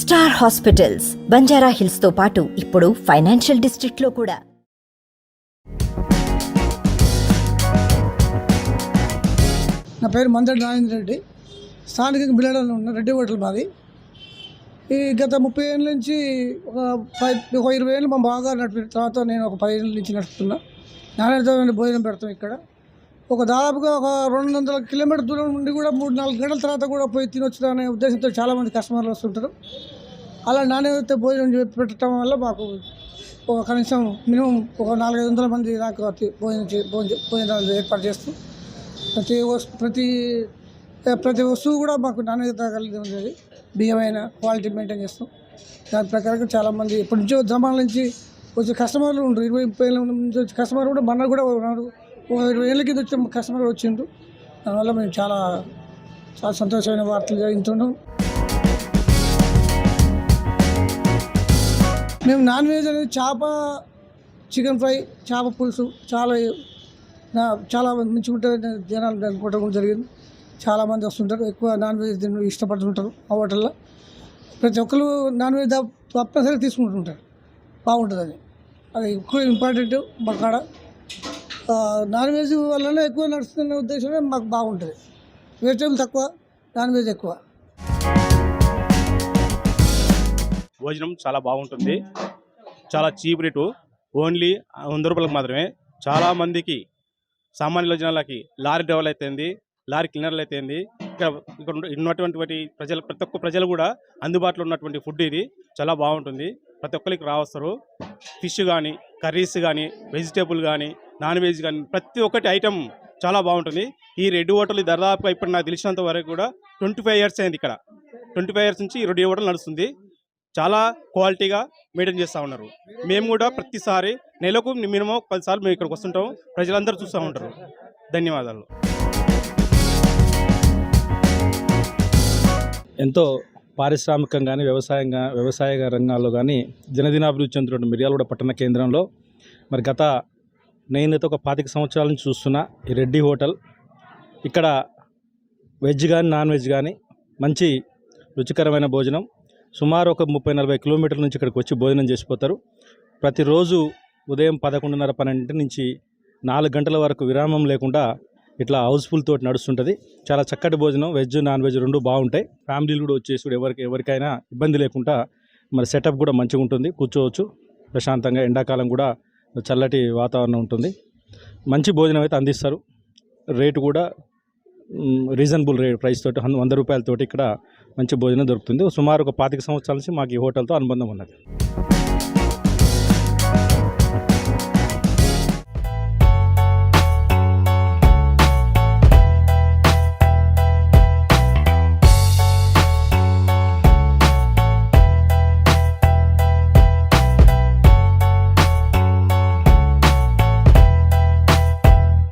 Star hospitals Banjara హిల్స్తో పాటు ఇప్పుడు financial డిస్ట్రిక్ట్లో కూడా. నా పేరు మందడి నాగేంద్ర రెడ్డి. స్థానికంగా బిల్లడలో ఉన్న రెడ్డి హోటల్ మాది. ఈ గత ముప్పై ఏళ్ళ నుంచి ఒక పై ఒక ఇరవై ఏళ్ళు మా బాగా నడిపిన తర్వాత నేను ఒక పది ఏళ్ళ నుంచి నడుపుతున్నా. నాణ్యతమైన భోజనం పెడతాం ఇక్కడ. ఒక దాదాపుగా ఒక రెండు వందల కిలోమీటర్ దూరం నుండి కూడా మూడు నాలుగు గంటల తర్వాత కూడా పోయి తినొచ్చు అనే ఉద్దేశంతో చాలామంది కస్టమర్లు వస్తుంటారు. అలా నాణ్యత భోజనం చేసి పెట్టడం వల్ల మాకు ఒక కనీసం మినిమం ఒక నాలుగైదు వందల మంది దాకా భోజనం భోజనం భోజనాలు ఏర్పాటు చేస్తూ ప్రతి వస్తు ప్రతి ప్రతి వస్తువు కూడా మాకు నాణ్యత కలిగి ఉండేది బియ్యమైన క్వాలిటీ మెయింటైన్ చేస్తాం దాని ప్రకారంగా చాలామంది ఎప్పటి నుంచో జమాల నుంచి వచ్చే కస్టమర్లు ఉండరు. ఇరవై ముప్పై నుంచి వచ్చే కస్టమర్ కూడా మన కూడా ఉన్నారు. ఇరవై ఏళ్ళ కింద వచ్చిన కస్టమర్ వచ్చిండు దానివల్ల మేము చాలా చాలా సంతోషమైన వార్తలు జరుగుతున్నాం మేము నాన్ వెజ్ అనేది చేప చికెన్ ఫ్రై చేప పులుసు చాలా చాలా మంచిగా ఉంటుంది జనాలు అనుకోవడం జరిగింది. చాలామంది వస్తుంటారు. ఎక్కువ నాన్ వెజ్ తిన ఇష్టపడుతుంటారు ఆ హోటల్లో. ప్రతి ఒక్కరు నాన్ వెజ్ తప్పనిసరిగా తీసుకుంటుంటారు. బాగుంటుంది అది. అది ఎక్కువ ఇంపార్టెంట్ మా కాడ. నాన్ వెజ్ వల్లనే ఎక్కువ నడుస్తున్న ఉద్దేశమే మాకు బాగుంటుంది. వెజిటేబుల్ తక్కువ నాన్ వెజ్ ఎక్కువ. భోజనం చాలా బాగుంటుంది. చాలా చీప్ రేటు ఓన్లీ వంద రూపాయలకు మాత్రమే. చాలా మందికి సామాన్యుల జనాలకి లారీ డ్రైవర్లు అయితేంది లారీ క్లీనర్లు అయితేంది ఇక్కడ ఇక్కడ ఉన్నటువంటి ప్రజలు ప్రతి ఒక్క ప్రజలు కూడా అందుబాటులో ఉన్నటువంటి ఫుడ్ ఇది. చాలా బాగుంటుంది. ప్రతి ఒక్కరికి రావస్తారు. ఫిష్ కానీ కర్రీస్ కానీ వెజిటేబుల్ కానీ నాన్ వెజ్ కానీ ప్రతి ఒక్కటి ఐటెం చాలా బాగుంటుంది. ఈ రెడ్డి హోటల్ దాదాపుగా ఇప్పుడు నాకు తెలిసినంత వరకు కూడా ట్వంటీ ఫైవ్ ఇయర్స్ అయింది ఇక్కడ. ట్వంటీ ఫైవ్ ఇయర్స్ నుంచి ఈ రెడ్డి హోటల్ నడుస్తుంది. చాలా క్వాలిటీగా మెయింటైన్ చేస్తూ ఉన్నారు. మేము కూడా ప్రతిసారి నెలకు మినిమం పదిసార్లు మేము ఇక్కడికి వస్తుంటాం. ప్రజలందరూ చూస్తూ ఉంటారు. ధన్యవాదాలు. ఎంతో పారిశ్రామికం కానీ వ్యవసాయంగా వ్యవసాయ రంగాల్లో కానీ దినదినాభివృద్ధి చెందుతున్న మిర్యాలగూడ పట్టణ కేంద్రంలో మరి గత నేనైతే ఒక పాతిక సంవత్సరాల నుంచి చూస్తున్నా ఈ రెడ్డి హోటల్. ఇక్కడ వెజ్ కానీ నాన్ వెజ్ కానీ మంచి రుచికరమైన భోజనం. సుమారు ఒక ముప్పై నలభై కిలోమీటర్ల నుంచి ఇక్కడికి వచ్చి భోజనం చేసిపోతారు. ప్రతిరోజు ఉదయం పదకొండున్నర పన్నెండింటి నుంచి నాలుగు గంటల వరకు విరామం లేకుండా ఇట్లా హౌస్ఫుల్ తోటి నడుస్తుంటుంది. చాలా చక్కటి భోజనం. వెజ్ నాన్ వెజ్ రెండు బాగుంటాయి. ఫ్యామిలీలు కూడా వచ్చేసి కూడా ఎవరికి ఎవరికైనా ఇబ్బంది లేకుండా మరి సెటప్ కూడా మంచిగా ఉంటుంది కూర్చోవచ్చు. ప్రశాంతంగా ఎండాకాలం కూడా చల్లటి వాతావరణం ఉంటుంది. మంచి భోజనం అయితే అందిస్తారు. రేటు కూడా రీజనబుల్ రేట్ ప్రైస్ తోటి వంద రూపాయలతోటి ఇక్కడ మంచి భోజనం దొరుకుతుంది. సుమారు ఒక పాతిక సంవత్సరాల నుంచి మాకు ఈ హోటల్తో అనుబంధం ఉన్నది.